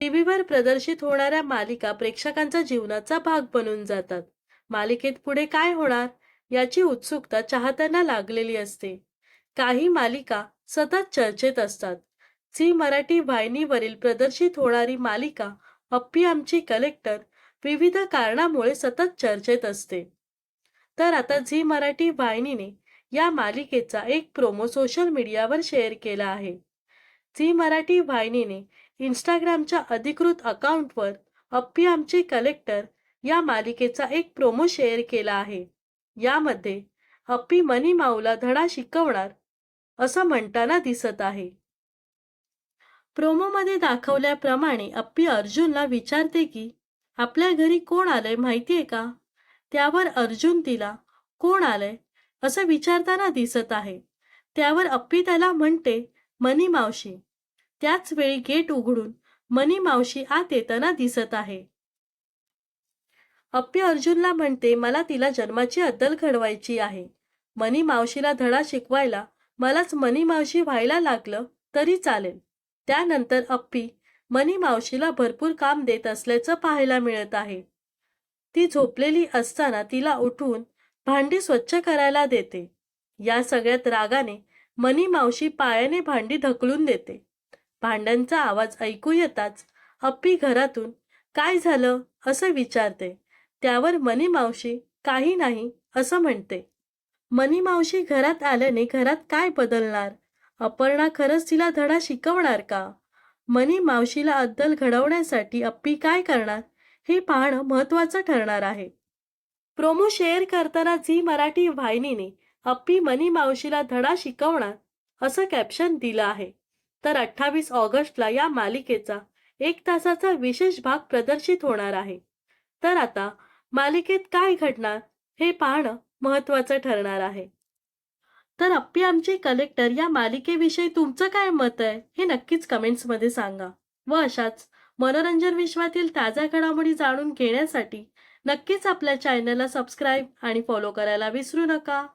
टीव्हीवर प्रदर्शित होणाऱ्या मालिका प्रेक्षकांचा जीवनाचा भाग बनून जातात. मालिकेत पुढे काय होणार याची उत्सुकता चाहत्यांना लागलेली असते. काही मालिका सतत चर्चेत असतात. झी मराठी वाहिनीवरील प्रदर्शित होणारी मालिका अप्पी आमची कलेक्टर विविध कारणामुळे सतत चर्चेत असते. तर आता झी मराठी वाहिनीने या मालिकेचा एक प्रोमो सोशल मीडियावर शेअर केला आहे. झी मराठी वाहिनीने इंस्टाग्रामच्या अधिकृत अकाउंटवर अप्पी आमचे कलेक्टर या मालिकेचा एक प्रोमो शेअर केला आहे. यामध्ये अप्पी मनी माऊला धडा शिकवणार असं म्हणताना दिसत आहे. प्रोमोमध्ये दाखवल्याप्रमाणे अप्पी अर्जुनला विचारते की आपल्या घरी कोण आलंय माहितीये का? त्यावर अर्जुन तिला कोण आलंय? असं विचारताना दिसत आहे. त्यावर अप्पी त्याला म्हणते मनी मावशी त्याच वेळी गेट उघडून मनी मावशी आत येताना दिसत आहे. अप्पी अर्जुनला म्हणते मला तिला जन्माची अद्दल घडवायची आहे. मनी मावशीला धडा शिकवायला मलाच मनी मावशी व्हायला लागलं तरी चालेल. त्यानंतर अप्पी मनी मावशीला भरपूर काम देत असल्याचं पाहायला मिळत आहे. ती झोपलेली असताना तिला उठून भांडी स्वच्छ करायला देते. या सगळ्यात रागाने मनी मावशी पायाने भांडी ढकलून देते. भांड्यांचा आवाज ऐकू येताच अप्पी घरातून काय झालं? असं विचारते. त्यावर मनी मावशी काही नाही असं म्हणते. मनी मावशी घरात आल्याने घरात काय बदलणार? अपर्णा खरंच तिला धडा शिकवणार का? मनी मावशीला अद्दल घडवण्यासाठी अप्पी काय करणार? हे पाहणं महत्वाचं ठरणार आहे. प्रोमो शेअर करताना झी मराठी वाहिनीने अप्पी मनी मावशीला धडा शिकवणार असं कॅप्शन दिलं आहे. तर अठ्ठावीस ऑगस्टला या मालिकेचा एक तासाचा विशेष भाग प्रदर्शित होणार आहे. तर आता मालिकेत काय घडणार हे पाहणं महत्वाचं ठरणार आहे. तर अप्पी आमचे कलेक्टर या मालिकेविषयी तुमचं काय मत आहे हे नक्कीच कमेंट्समध्ये सांगा व अशाच मनोरंजन विश्वातील ताज्या घडामोडी जाणून घेण्यासाठी नक्कीच आपल्या चॅनलला सबस्क्राईब आणि फॉलो करायला विसरू नका.